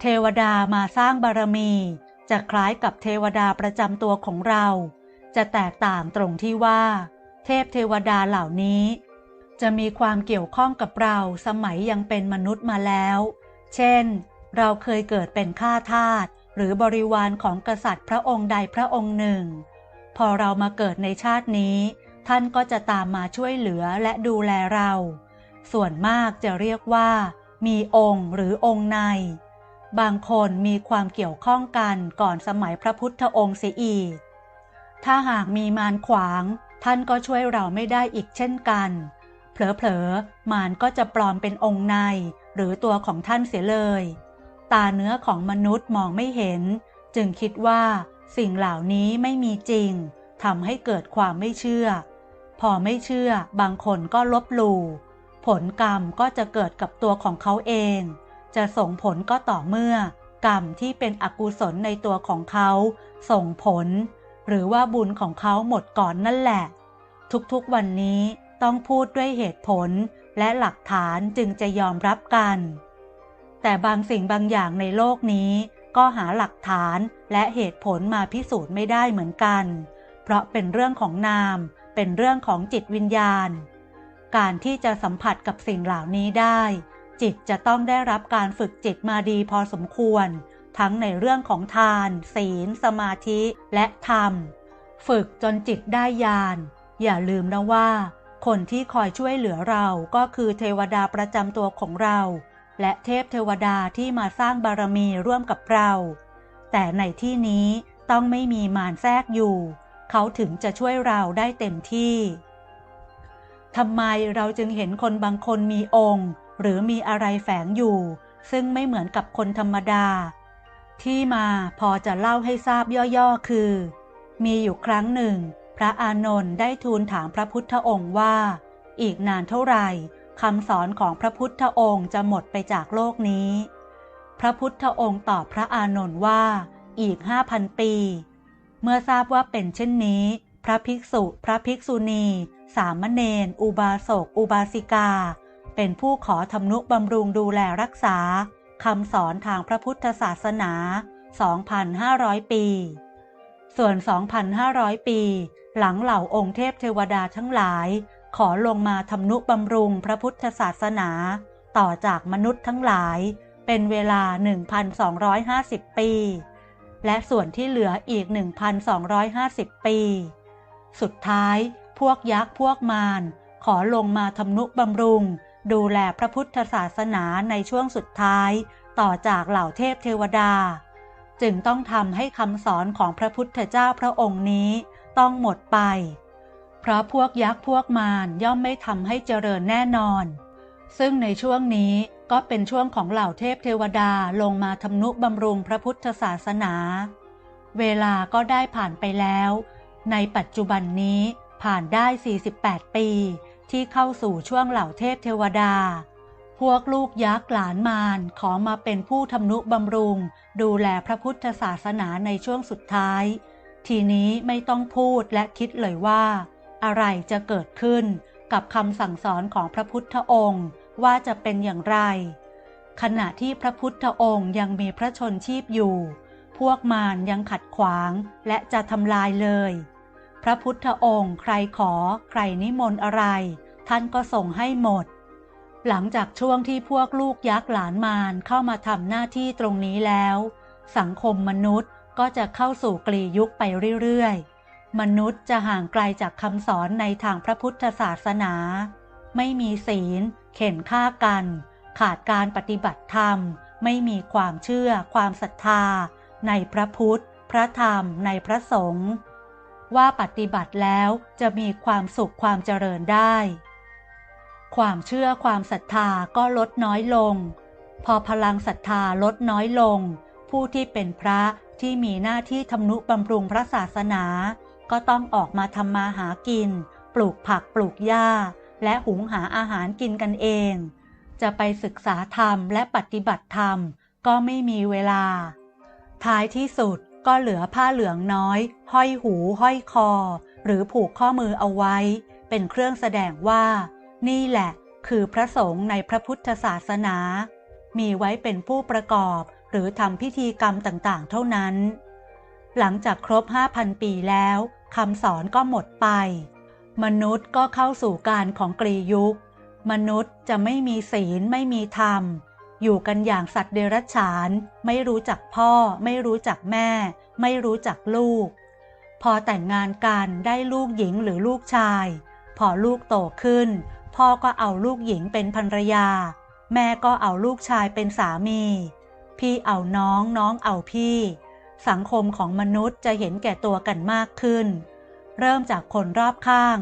เทวดามาสร้างบารมี จะคล้ายกับเทวดาประจำตัวของเรา จะแตกต่างตรงที่ว่า เทพเทวดาเหล่านี้ จะมีความเกี่ยวข้องกับเราสมัยยังเป็นมนุษย์มาแล้ว เช่น เราเคยเกิดเป็นข้าทาสหรือบริวารของกษัตริย์พระองค์ใดพระองค์หนึ่ง พอเรามาเกิดในชาตินี้ ท่านก็จะตามมาช่วยเหลือและดูแลเรา ส่วนมากจะเรียกว่า มีองค์หรือองค์ใน บางคนมีความเกี่ยวข้องกันก่อนสมัยพระพุทธองค์เสียอีก ถ้าหากมีมารขวาง ท่านก็ช่วยเราไม่ได้อีกเช่นกัน เผลอๆ มารก็จะปลอมเป็นองค์ใน หรือตัวของท่านเสียเลย ตาเนื้อของมนุษย์มองไม่เห็น จึงคิดว่าสิ่งเหล่านี้ไม่มีจริงทำให้เกิดความไม่เชื่อ พอไม่เชื่อบางคนก็ลบหลู่ผลกรรมก็จะเกิดกับตัวของเขาเอง จะส่งผลก็ต่อเมื่อ กรรมที่เป็นอกุศลในตัวของเขา ส่งผล หรือว่าบุญของเขาหมดก่อนนั่นแหละ ทุกๆวันนี้ต้องพูดด้วยเหตุผลและหลักฐานจึงจะยอมรับกัน แต่บางสิ่งบางอย่างในโลกนี้ ก็หาหลักฐานและเหตุผลมาพิสูจน์ไม่ได้เหมือนกัน เพราะเป็นเรื่องของนาม เป็นเรื่องของจิตวิญญาณ การที่จะสัมผัสกับสิ่งเหล่านี้ได้ จิตจะต้องได้รับการฝึกจิตมาดีพอสมควร ทั้งในเรื่องของทาน ศีล สมาธิและธรรม ฝึกจนจิตได้ญาณอย่าลืมนะว่า คนที่คอยช่วยเหลือเราก็คือเทวดาประจำตัวของเรา และเทพเทวดาที่มาสร้างบารมีร่วมกับเรา แต่ในที่นี้ต้องไม่มีมารแทรกอยู่ เขาถึงจะช่วยเราได้เต็มที่ทำไมเราจึงเห็นคนบางคนมีองค์ หรือมีอะไรแฝงอยู่ ซึ่งไม่เหมือนกับคนธรรมดา ที่มาพอจะเล่าให้ทราบย่อๆคือ มีอยู่ครั้งหนึ่ง พระอานนท์ได้ทูลถามพระพุทธองค์ว่า อีกนานเท่าไหร่คำสอนของพระพุทธองค์จะหมดไปจากโลกนี้ พระพุทธองค์ตอบพระอานนท์ว่าอีกห้าพันปี เมื่อทราบว่าเป็นเช่นนี้ พระภิกษุ พระภิกษุณี สามเณรอุบาสก อุบาสิกา เป็นผู้ขอทำนุบำรุงดูแลรักษาคำสอนทางพระพุทธศาสนา 2,500 ปี ส่วน 2,500 ปี หลังเหล่าองค์เทพเทวดาทั้งหลาย ขอลงมาทำนุบำรุงพระพุทธศาสนา ต่อจากมนุษย์ทั้งหลาย เป็นเวลา 1,250 ปี และส่วนที่เหลืออีก 1,250 ปี สุดท้ายพวกยักษ์พวกมารขอลงมาทำนุบำรุง ดูแลพระพุทธศาสนาในช่วงสุดท้าย ต่อจากเหล่าเทพเทวดา จึงต้องทำให้คำสอนของพระพุทธเจ้าพระองค์นี้ต้องหมดไป เพราะพวกยักษ์พวกมารย่อมไม่ทำให้เจริญแน่นอน ซึ่งในช่วงนี้ก็เป็นช่วงของเหล่าเทพเทวดาลงมาทำนุบำรุงพระพุทธศาสนา เวลาก็ได้ผ่านไปแล้ว ในปัจจุบันนี้ผ่านได้ 48 ปี ที่เข้าสู่ช่วงเหล่าเทพเทวดา พวกลูกยักษ์หลานมารขอมาเป็นผู้ทำนุบำรุง ดูแลพระพุทธศาสนาในช่วงสุดท้าย ทีนี้ไม่ต้องพูดและคิดเลยว่า อะไรจะเกิดขึ้นกับคำสั่งสอนของพระพุทธองค์ว่าจะเป็นอย่างไร ขณะที่พระพุทธองค์ยังมีพระชนชีพอยู่ พวกมารยังขัดขวางและจะทำลายเลย พระพุทธองค์ใครขอใครนิมนต์อะไร ท่านก็ส่งให้หมด หลังจากช่วงที่พวกลูกยักษ์หลานมารเข้ามาทำหน้าที่ตรงนี้แล้ว สังคมมนุษย์ก็จะเข้าสู่กลียุคไปเรื่อยๆ มนุษย์จะห่างไกลจากคำสอนในทางพระพุทธศาสนา ไม่มีศีล เข็นฆ่ากัน ขาดการปฏิบัติธรรม ไม่มีความเชื่อ ความศรัทธา ในพระพุทธ พระธรรม ในพระสงฆ์ ว่าปฏิบัติแล้วจะมีความสุขความเจริญได้ ความเชื่อความศรัทธาก็ลดน้อยลง พอพลังศรัทธาลดน้อยลง ผู้ที่เป็นพระที่มีหน้าที่ทำนุบำรุงพระศาสนา ก็ต้องออกมาทำมาหากิน ปลูกผักปลูกหญ้า และหุงหาอาหารกินกันเอง จะไปศึกษาธรรมและปฏิบัติธรรมก็ไม่มีเวลา ท้ายที่สุด ก็เหลือผ้าเหลืองน้อย ห้อยหูห้อยคอ หรือผูกข้อมือเอาไว้ เป็นเครื่องแสดงว่า นี่แหละ คือพระสงฆ์ในพระพุทธศาสนา มีไว้เป็นผู้ประกอบ หรือทำพิธีกรรมต่างๆ เท่านั้น หลังจากครบ 5,000 ปีแล้วคำสอนก็หมดไป มนุษย์ก็เข้าสู่การของกรียุค มนุษย์จะไม่มีศีลไม่มีธรรม อยู่กันอย่างสัตว์เดรัจฉาน ไม่รู้จักพ่อ ไม่รู้จักแม่ ไม่รู้จักลูก พอแต่งงานกันได้ลูกหญิงหรือลูกชาย พอลูกโตขึ้น พ่อก็เอาลูกหญิงเป็นภรรยา แม่ก็เอาลูกชายเป็นสามี พี่เอาน้องน้องเอาพี่ สังคมของมนุษย์จะเห็นแก่ตัวกันมากขึ้น เริ่มจากคนรอบข้าง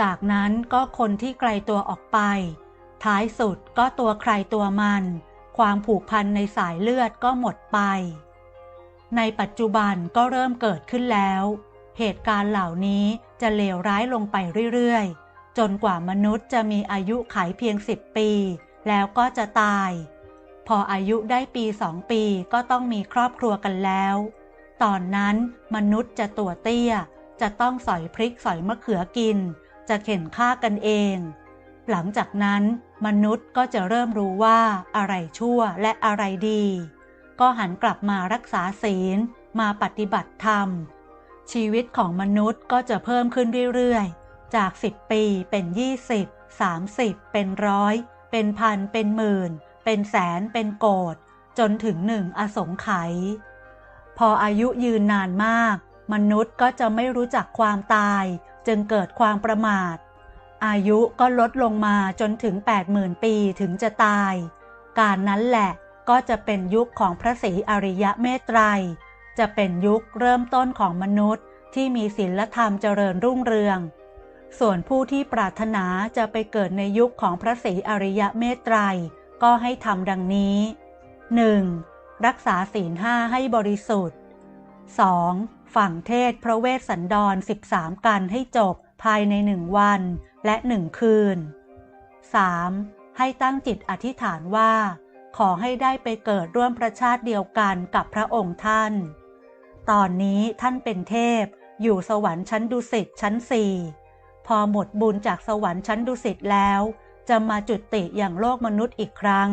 จากนั้นก็คนที่ไกลตัวออกไป ท้ายสุดก็ตัวใครตัวมัน ความผูกพันในสายเลือดก็หมดไป ในปัจจุบันก็เริ่มเกิดขึ้นแล้ว เหตุการณ์เหล่านี้จะเลวร้ายลงไปเรื่อยๆ จนกว่ามนุษย์จะมีอายุขัยเพียงสิบปี แล้วก็จะตาย พออายุได้ปีสองปีก็ต้องมีครอบครัวกันแล้ว ตอนนั้นมนุษย์จะตัวเตี้ย จะต้องสอยพริกสอยมะเขือกิน จะเข็นฆ่ากันเอง หลังจากนั้นมนุษย์ก็จะเริ่มรู้ว่าอะไรชั่วและอะไรดี ก็หันกลับมารักษาศีลมาปฏิบัติธรรม ชีวิตของมนุษย์ก็จะเพิ่มขึ้นเรื่อยๆ จาก 10 ปีเป็น 20 30 เป็นร้อยเป็นพันเป็นหมื่น เป็นแสนเป็นโกดจนถึงหนึ่งอสงไขยพออายุยืนนานมาก มนุษย์ก็จะไม่รู้จักความตาย จึงเกิดความประมาท อายุก็ลดลงมาจนถึง 80,000 ปีถึงจะตาย การนั้นแหละก็จะเป็นยุคของพระศรีอริยะเมตไตร จะเป็นยุคเริ่มต้นของมนุษย์ที่มีศีลธรรมเจริญรุ่งเรือง ส่วนผู้ที่ปรารถนาจะไปเกิดในยุคของพระศรีอริยะเมตไตร ก็ให้ทำดังนี้ 1. รักษาศีลห้าให้บริสุทธิ์ 2. ฝั่งเทศพระเวสสันดร 13 กันให้จบภายในหนึ่งวัน และหนึ่งคืน 3. ให้ตั้งจิตอธิษฐานว่า ขอให้ได้ไปเกิดร่วมประชาติเดียวกันกับพระองค์ท่าน ตอนนี้ท่านเป็นเทพ อยู่สวรรค์ชั้นดุสิตชั้นสี่พอหมดบุญจากสวรรค์ชั้นดุสิตแล้ว จะมาจุติอย่างโลกมนุษย์อีกครั้ง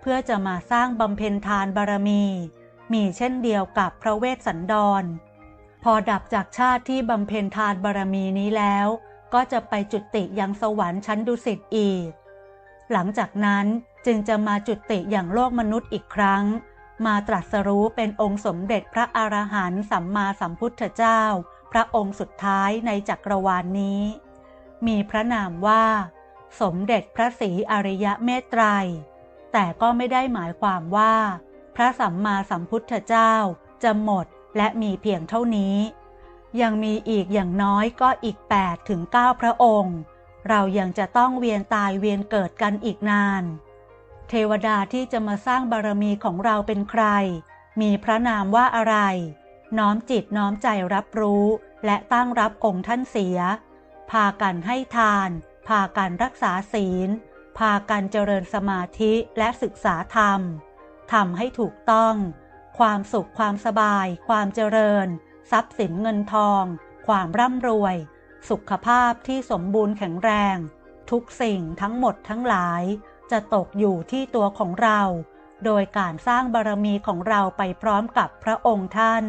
เพื่อจะมาสร้างบำเพ็ญทานบารมี มีเช่นเดียวกับพระเวสสันดร พอดับจากชาติที่บำเพ็ญทานบารมีนี้แล้ว ก็จะไปจุติยังสวรรค์ชั้นดุสิตอีก หลังจากนั้นจึงจะมาจุติอย่างโลกมนุษย์อีกครั้ง มาตรัสรู้เป็นองค์สมเด็จพระอรหันต์สัมมาสัมพุทธเจ้า พระองค์สุดท้ายในจักรวาลนนี้ มีพระนามว่า สมเด็จพระศรีอริยะเมตไตร แต่ก็ไม่ได้หมายความว่า พระสัมมาสัมพุทธเจ้าจะหมดและมีเพียงเท่านี้ ยังมีอีกอย่างน้อยก็อีก8ถึง9พระองค์ เรายังจะต้องเวียนตายเวียนเกิดกันอีกนาน เทวดาที่จะมาสร้างบารมีของเราเป็นใคร มีพระนามว่าอะไร น้อมจิตน้อมใจรับรู้และตั้งรับองค์ท่านเสีย พากันให้ทาน พากันรักษาศีล พากันเจริญสมาธิและศึกษาธรรมทำให้ถูกต้อง ความสุขความสบาย ความเจริญ ทรัพย์สินเงินทอง ความร่ำรวย สุขภาพที่สมบูรณ์แข็งแรง ทุกสิ่งทั้งหมดทั้งหลาย จะตกอยู่ที่ตัวของเรา โดยการสร้างบารมีของเราไปพร้อมกับพระองค์ท่าน